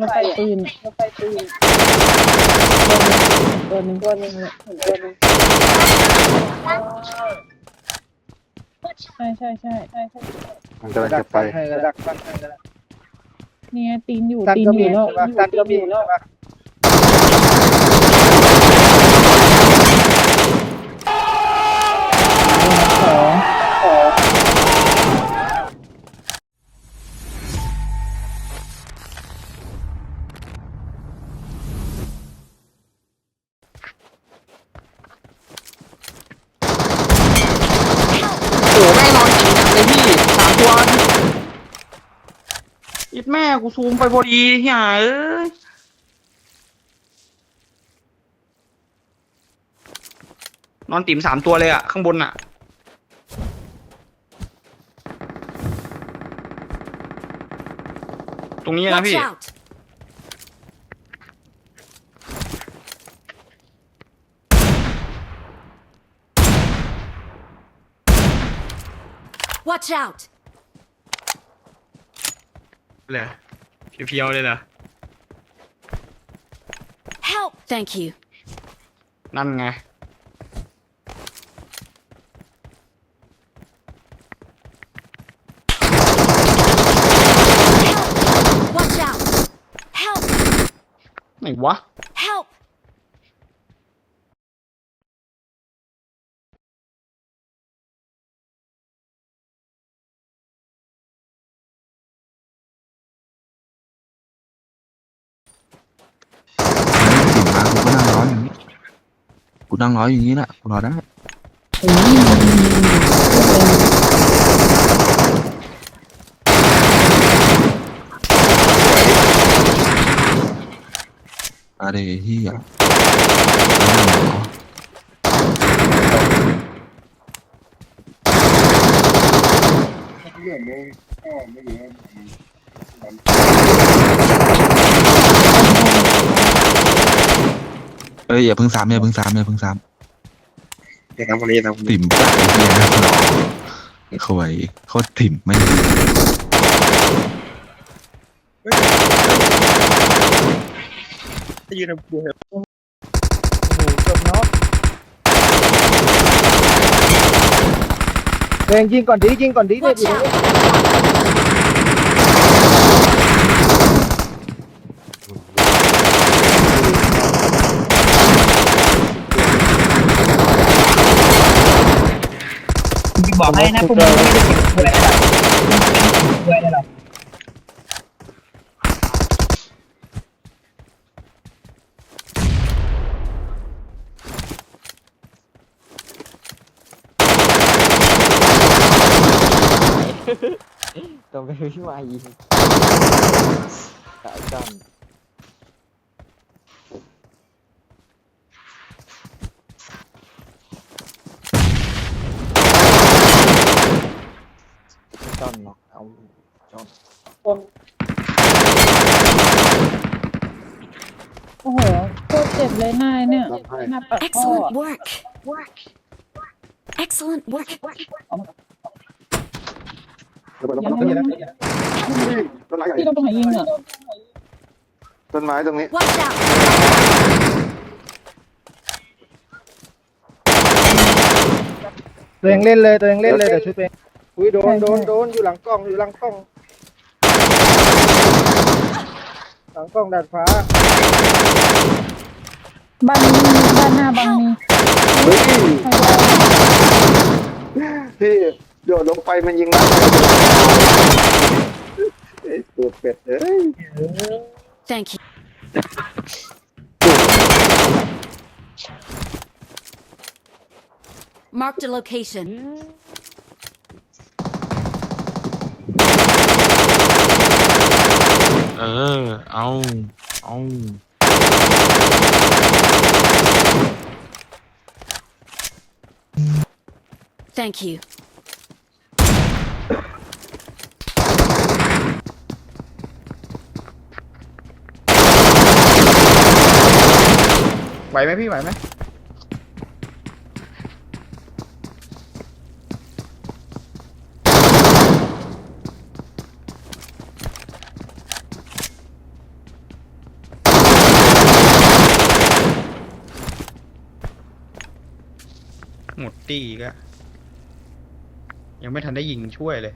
รถไฟปืนรถไฟปืนตัวหนึ่งตัวหนึ่งเนี่ยตัวหนึ่งใช่ใช่ใช่ใช่ใช่มันกำลังจะไปให้ก็ดักฟันให้ก็ได้เนี่ยตีนอยู่ตันตีนก็อมียู่แล้วใช่ปะตันก็มีอยู่แล้ว แม่งนอนจริงจังเลยพี่สามตัวยิดแม่กูซูมไปพอดีเฮียเอ้ยนอนติ่มสามตัวเลยอะข้างบนอะตรงนี้นะ Watch พี่ out! Watch out! เลยเพียวๆเลยเหรอ Help! Thank you. นั่นไง Help! Watch out! Help! ไหนวะ กูก็นั่งร้อยอย่างนี้กูนั่งร้อยอย่างนี้แหละกูรอได้อะไรที่อะเอ้ยอ ย่าเพิ่งซ้ำอย่าเพิ่งซ้ำอย่าเพิ่งซ้เดี๋ยวทำคนนี้ทำคนำนี้ถิ่มจัดไอ้เหี้ยนะหรอขวยโคตรถิ่มไม่งถ้ายืนทำกูโอ้โหจบเนาะเร่งยิงก่อนดียิงก่อนดีเนี่ย Watch out! อกให้นะพวกมึงไม่ได้เก็บเวยหรอกเวยหรอต้องไปพี่มายิงสายจัน จอนเนาะเอาจอนโอ้โหโคตรเจ็บเลยหน้าเนี่ยหน้าปัดข้อ Excellent work! Work! Excellent work! ยังไม่ยังไม่ต้นไม้ที่เราตรงไหนยิงอะต้นไม้ตรงนี้ Watch out! ตัวเองเล่นเลยตัวเองเล่นเลยเดี๋ยวช่วยตัวเอง อุ้ยโดนโดนโดนอยู่หลังกล้องอยู่หลังกล้อง หลังกล้องดาดฟ้าบ้านนี้มีบ้านหน้าบางมีเฮ้ยใครจะพี่โดดลงไปมันยิงนะไอ้ตัวเป็ดเอ้ย Thank you. Marked a location. เออ เอาเอา Thank you. ไหวไหมพี่ไหวไหม หมดตีอีก็ยังไม่ทันได้ยิงช่วยเลย